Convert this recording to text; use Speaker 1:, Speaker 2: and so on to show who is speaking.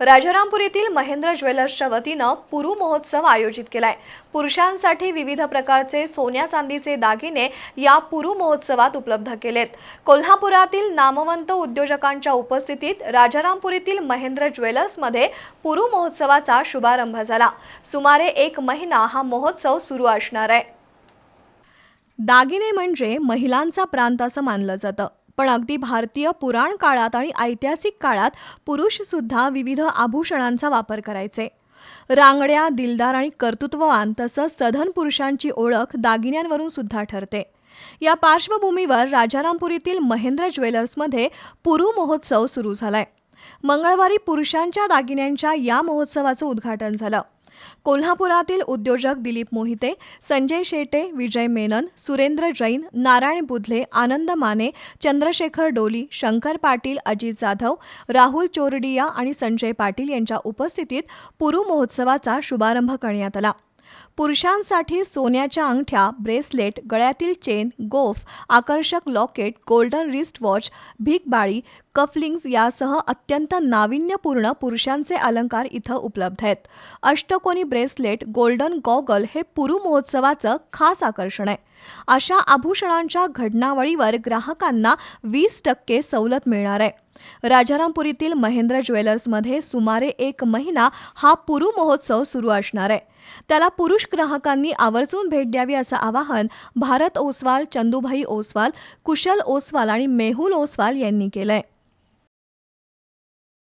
Speaker 1: राजारामपूर येथील महेंद्र ज्वेलर्सच्या वतीनं पुरू महोत्सव आयोजित केलाय. पुरुषांसाठी विविध प्रकारचे सोन्या चांदीचे दागिने या पुरू महोत्सवात उपलब्ध केलेत. कोल्हापुरातील नामवंत उद्योजकांच्या उपस्थितीत राजारामपूर येथील महेंद्र ज्वेलर्समध्ये पुरू महोत्सवाचा शुभारंभ झाला. सुमारे एक महिना हा महोत्सव सुरू असणार आहे. दागिने म्हणजे महिलांचा प्रांत असं मानलं जातं. पण अगदी भारतीय पुराण काळात आणि ऐतिहासिक काळात पुरुषसुद्धा विविध आभूषणांचा वापर करायचे. रांगड्या दिलदार आणि कर्तृत्ववान तसंच सधन पुरुषांची ओळख दागिन्यांवरून सुद्धा ठरते. या पार्श्वभूमीवर राजारामपुरीतील महेंद्र ज्वेलर्समध्ये पुरू महोत्सव सुरू झालाय. मंगळवारी पुरुषांच्या दागिन्यांच्या या महोत्सवाचं उद्घाटन झालं. कोल्हापुरातील उद्योजक दिलीप मोहिते संजय शेटे विजय मेनन सुरेंद्र जैन नारायण बुधले आनंद माने चंद्रशेखर डोली शंकर पाटील अजित जाधव राहुल चोरडिया आणि संजय पाटील यांच्या उपस्थितीत पुरू महोत्सवाचा शुभारंभ करण्यात आला. पुरुषांसाठी सोन्याच्या अंगठ्या ब्रेसलेट गळ्यातील चेन गोफ आकर्षक लॉकेट गोल्डन रिस्ट वॉच भीकबाळी कफलिंग्स यासह अत्यंत नाविन्यपूर्ण पुरुषांचे अलंकार इथं उपलब्ध आहेत. अष्टकोनी ब्रेसलेट गोल्डन गॉगल हे पुरू महोत्सवाचं खास आकर्षण आहे. अशा आभूषणांच्या घडणावळीवर ग्राहकांना वीस टक्के सवलत मिळणार आहे. राजारामपुरीतील महेंद्र ज्वेलर्समध्ये सुमारे एक महिना हा पुरू महोत्सव सुरू असणार आहे. त्याला पुरुष ग्राहकांनी आवर्जून भेट द्यावी असं आवाहन भारत ओसवाल चंदूभाई ओसवाल कुशल ओसवाल आणि मेहुल ओसवाल यांनी केलंय.